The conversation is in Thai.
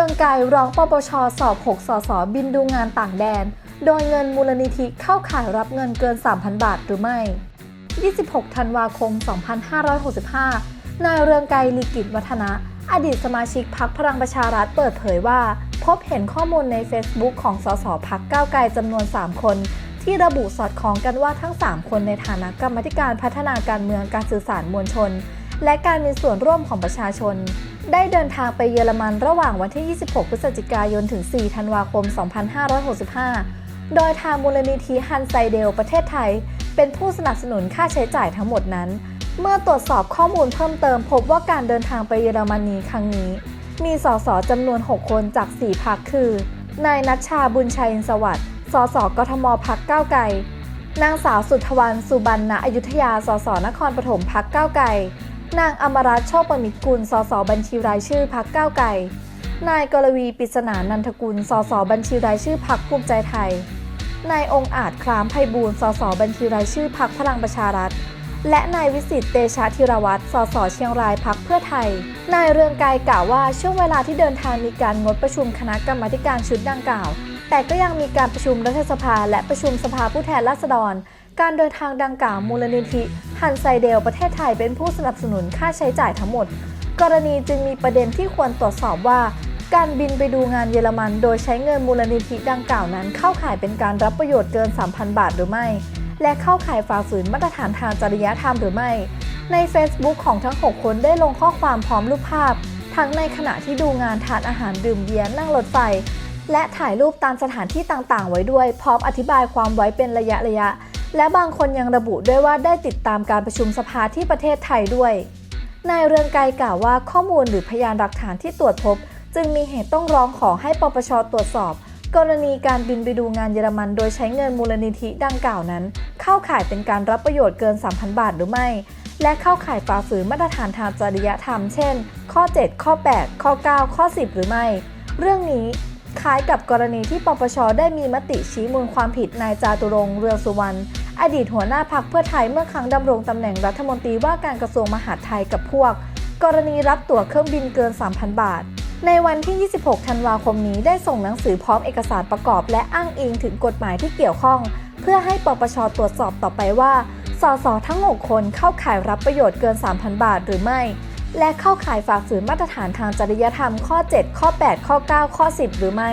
ืองไกรร้องปปชสอบ 6 สส บินดูงานต่างแดน โดยเงินมูลนิธิเข้าข่ายรับเงินเกิน 3,000 บาทหรือไม่ 26 ธันวาคม 2565 นายเรืองไกรลีกิจวัฒนะ อดีตสมาชิกพักพลังประชารัฐเปิดเผยว่า พบเห็นข้อมูลใน Facebook ของสสพักก้าวไกลจำนวน 3 คน ที่ระบุสอดคล้องกันว่าทั้ง 3 คนในฐานะกรรมธิการพัฒนาการเมืองการสื่อสารมวลชน และการมีส่วนร่วมของประชาชน ได้เดินทางไปเยอรมันระหว่างวันที่ 26 พฤศจิกายน ถึง 4 ธันวาคม 2565 โดยทางมูลนิธิฮันไซเดลประเทศไทย เป็นผู้สนับสนุนค่าใช้จ่ายทั้งหมดนั้น เมื่อตรวจสอบข้อมูลเพิ่มเติม พบว่าการเดินทางไปเยอรมนีครั้งนี้ มีสสจำนวน 6 คนจาก 4พักคือ นายนัชชาบุญชัยอินสวัสดิ์ สสกทมพักก้าวไกล นางสาวสุทธวรรณสุบรรณอยุธยา สสนครปฐมพักก้าวไกล นางอมรัตน์โชคประมิตรกุล สสบัญชีรายชื่อพักก้าวไกล นายกรวีปิศนานันทกุล สสบัญชีรายชื่อพักภูมิใจไทย นายองค์อาจคลามไพบูลย์สสบัญชีรายชื่อพักพลังประชารัฐ และนายวิสิตเตชะธีรวัตร สสเชียงรายพักเพื่อไทย นายเรืองไกรกล่าวว่าช่วงเวลาที่เดินทางมีการงดประชุมคณะกรรมาธิการชุดดังกล่าว แต่ก็ยังมีการประชุมรัฐสภาและประชุมสภาผู้แทนราษฎร การเดินทางดังกล่าวมูลนิธิฮันไซเดลประเทศไทยเป็นผู้สนับสนุนค่าใช้จ่ายทั้งหมด กรณีจึงมีประเด็นที่ควรตรวจสอบว่า การบินไปดูงานเยอรมันโดยใช้เงินมูลนิธิดังกล่าวนั้น เข้าข่ายเป็นการรับประโยชน์เกิน 3,000 บาทหรือไม่ และเข้าข่ายฝ่าฝืนมาตรฐานทางจริยธรรมหรือไม่ ใน Facebook ของทั้ง 6 คนได้ลงข้อความพร้อมรูปภาพ ทั้งในขณะที่ดูงานทานอาหารดื่มเบียร์นั่งรถไฟ และถ่ายรูปตามสถานที่ต่างๆ ไว้ด้วย พร้อมอธิบายความไว้เป็นระยะระยะ และบางคนยังระบุด้วยว่าได้ติดตามการประชุมสภาที่ประเทศไทยด้วย นายเรืองไกรกล่าวว่าข้อมูลหรือพยานหลักฐานที่ตรวจพบ จึงมีเหตุต้องร้องขอให้ปปชตรวจสอบ กรณีการบินไปดูงานเยอรมัน โดยใช้เงินมูลนิธิดังกล่าวนั้น เข้าข่ายเป็นการรับประโยชน์เกิน 3,000 บาทหรือไม่ และเข้าข่ายฝ่าฝืนมาตรฐานทางจริยธรรม เช่น ข้อ 7 ข้อ 8 ข้อ 9 ข้อ 10 หรือไม่ เรื่องนี้คล้ายกับกรณีที่ปปชได้มีมติชี้มูลความผิดนายจาตุรงค์เรืองสุวรรณ อดีตหัวหน้าพักเพื่อไทยเมื่อครั้งดำรงตำแหน่งรัฐมนตรีว่าการกระทรวงมหาดไทยกับพวก กรณีรับตั๋วเครื่องบินเกิน 3,000 บาท ในวันที่ 26 ธันวาคมนี้ได้ส่งหนังสือพร้อมเอกสารประกอบ และอ้างอิงถึงกฎหมายที่เกี่ยวข้อง เพื่อให้ปปชตรวจสอบต่อไปว่าสสทั้ง 6 คนเข้าข่ายรับประโยชน์เกิน 3,000 บาทหรือไม่ และเข้าข่ายฝ่าฝืนมาตรฐานทางจริยธรรมข้อ 7 ข้อ 8 ข้อ 9 ข้อ 10 หรือไม่